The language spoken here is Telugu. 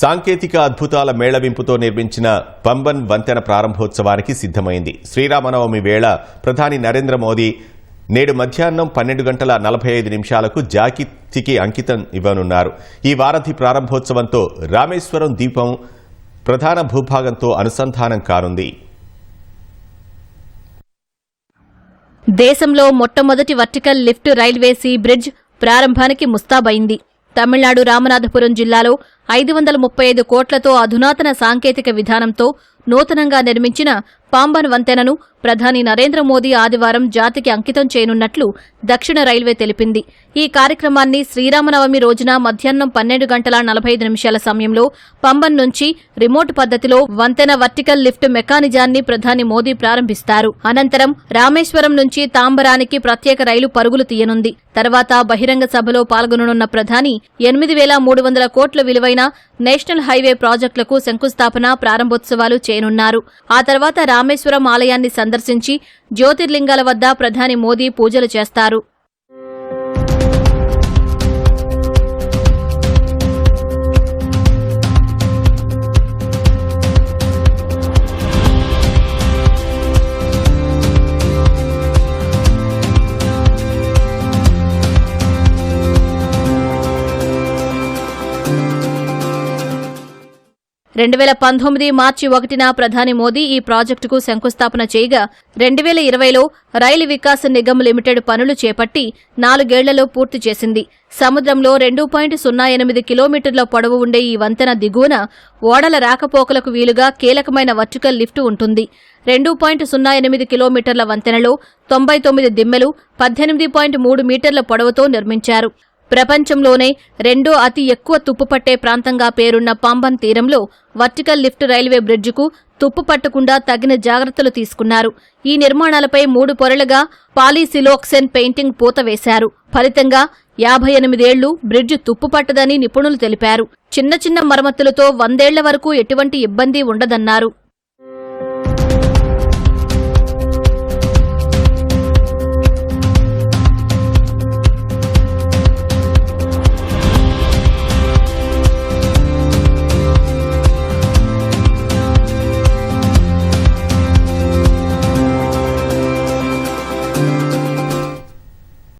సాంకేతిక అద్భుతాల మేళవింపుతో నిర్మించిన పంబన్ వంతెన ప్రారంభోత్సవానికి సిద్ధమైంది. శ్రీరామనవమి వేళ ప్రధాని నరేంద్ర మోదీ నేడు మధ్యాహ్నం పన్నెండు గంటల నలభై ఐదు నిమిషాలకు జాకితికి అంకితం ఇవ్వనున్నారు. ఈ వారధి ప్రారంభోత్సవంతో రామేశ్వరం దీపం ప్రధాన భూభాగంతో అనుసంధానం కానుంది. దేశంలో మొట్టమొదటి vertical lift railway sea bridge ప్రారంభానికి ముస్తాబైంది తమిళనాడు రామనాథపురం జిల్లాలో ఐదు వందల ముప్పై ఐదు కోట్లతో అధునాతన సాంకేతిక విధానంతో నూతనంగా నిర్మించిన పాంబన్ వంతెనను ప్రధాని నరేంద్ర మోదీ ఆదివారం జాతికి అంకితం చేయనున్నట్లు దక్షిణ రైల్వే తెలిపింది. ఈ కార్యక్రమాన్ని శ్రీరామనవమి రోజున మధ్యాహ్నం పన్నెండు గంటల నలభై ఐదు నిమిషాల సమయంలో పంబన్ నుంచి రిమోట్ పద్ధతిలో వంతెన వర్టికల్ లిఫ్ట్ మెకానిజాన్ని ప్రధాని మోదీ ప్రారంభిస్తారు. అనంతరం రామేశ్వరం నుంచి తాంబరానికి ప్రత్యేక రైలు పరుగులు తీయనుంది. తర్వాత బహిరంగ సభలో పాల్గొననున్న ప్రధాని ఎనిమిది వేల మూడు వందల కోట్ల విలువైన నేషనల్ హైవే ప్రాజెక్టులకు శంకుస్థాపన ప్రారంభోత్సవాలు చేయనున్నారు. ఆ తర్వాత రామేశ్వరం ఆలయాన్ని సందర్శించి జ్యోతిర్లింగాల వద్ద ప్రధాని మోదీ పూజలు చేస్తారు. రెండు వేల పంతొమ్మిది మార్చి ఒకటిన ప్రధాని మోదీ ఈ ప్రాజెక్టుకు శంకుస్థాపన చేయగా రెండు వేల ఇరవైలో రైలు వికాస్ నిగమ్ లిమిటెడ్ పనులు చేపట్టి నాలుగేళ్ళలో పూర్తి చేసింది. సముద్రంలో రెండు పాయింట్ సున్నా ఎనిమిది కిలోమీటర్ల పొడవు ఉండే ఈ వంతెన దిగువన ఓడల రాకపోకలకు వీలుగా కీలకమైన వర్టికల్ లిఫ్ట్ ఉంటుంది. రెండు పాయింట్ సున్నా ఎనిమిది కిలోమీటర్ల వంతెనలో తొంభై తొమ్మిది దిమ్మెలు పద్దెనిమిది పాయింట్ మూడు మీటర్ల పొడవుతో నిర్మించారు. ప్రపంచంలోనే రెండో అతి ఎక్కువ తుప్పు పట్టే ప్రాంతంగా పేరున్న పాంబన్ తీరంలో వర్టికల్ లిఫ్ట్ రైల్వే బ్రిడ్జికు తుప్పు పట్టకుండా తగిన జాగ్రత్తలు తీసుకున్నారు. ఈ నిర్మాణాలపై మూడు పొరలుగా పాలీసిలోక్సెన్ పెయింటింగ్ పూత వేశారు. ఫలితంగా యాభై ఎనిమిదేళ్ళు బ్రిడ్జ్ తుప్పు పట్టదని నిపుణులు తెలిపారు. చిన్న చిన్న మరమ్మతులతో వందేళ్ళ వరకు ఎటువంటి ఇబ్బంది ఉండదన్నారు.